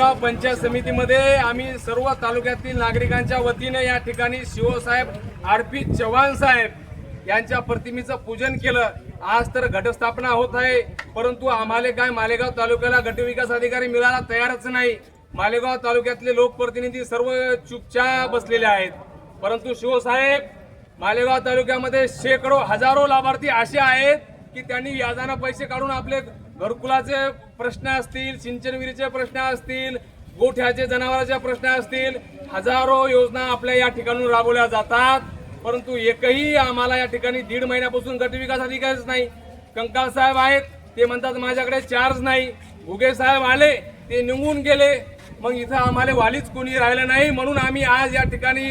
पंचायत समितीमध्ये आम्ही सर्व तालुक्यातील नागरिकांच्या वतीने या ठिकाणी शिवसाहेब आर पी चव्हाण साहेब यांच्या प्रतिमेचं पूजन केलं. आज तर घटस्थापना होत आहे परंतु आम्हाला काय मालेगाव तालुक्याला गटविकास अधिकारी मिळायला तयारच नाही. मालेगाव तालुक्यातले लोकप्रतिनिधी सर्व चुपचाप बसलेले आहेत. परंतु शिवसाहेब मालेगाव तालुक्यामध्ये शेकडो हजारो लाभार्थी असे आहेत की त्यांनी व्याजानं पैसे काढून आपले घरकुलाचे प्रश्न असतील सिंचन विहिरीचे प्रश्न असतील गोठ्याचे जनावरांचे प्रश्न असतील हजारो योजना आपल्या या ठिकाणून राबवल्या जातात. परंतु एकही आम्हाला या ठिकाणी दीड महिन्यापासून गटविकास अधिकारीच नाही. कंकाळ साहेब आहेत ते म्हणतात माझ्याकडे चार्ज नाही. भुगे साहेब आले ते निघून गेले. मग इथं आम्हाला वालीच कोणी राहिलं नाही म्हणून आम्ही आज या ठिकाणी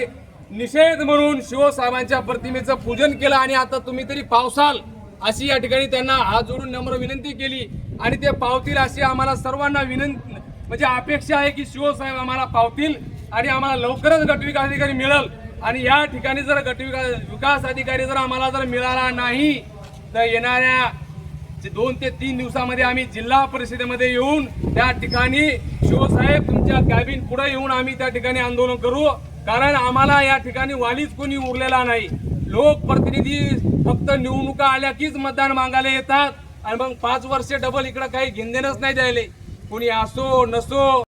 निषेध म्हणून शिवसाहेबांच्या प्रतिमेचं पूजन केलं आणि आता तुम्ही तरी पावसाल. अशी या ठिकाणी त्यांना हात जोडून नम्र विनंती केली. आणि ते पावतील अशी आम्हाला सर्वांना विनंती म्हणजे अपेक्षा आहे की शिवसाहेब आम्हाला पावतील आणि आम्हाला लवकरच गटविकास अधिकारी मिळेल. आणि या ठिकाणी जर गटविकास विकास अधिकारी जर आम्हाला जर मिळाला नाही तर येणाऱ्या जे दोन ते तीन दिवसामध्ये आम्ही जिल्हा परिषदेमध्ये येऊन त्या ठिकाणी शिवसाहेब तुमच्या कॅबिन पुढे येऊन आम्ही त्या ठिकाणी आंदोलन करू. कारण आम्हाला या ठिकाणी वालीच कोणी उरलेला नाही. लोकप्रतिनिधी फक्त निवडणुका आल्या कीच मतदान मागायला येतात. आणि मग पाच वर्षे डबल इकडं काही घेणदेणच नाही द्यायले. कोणी असो नसो.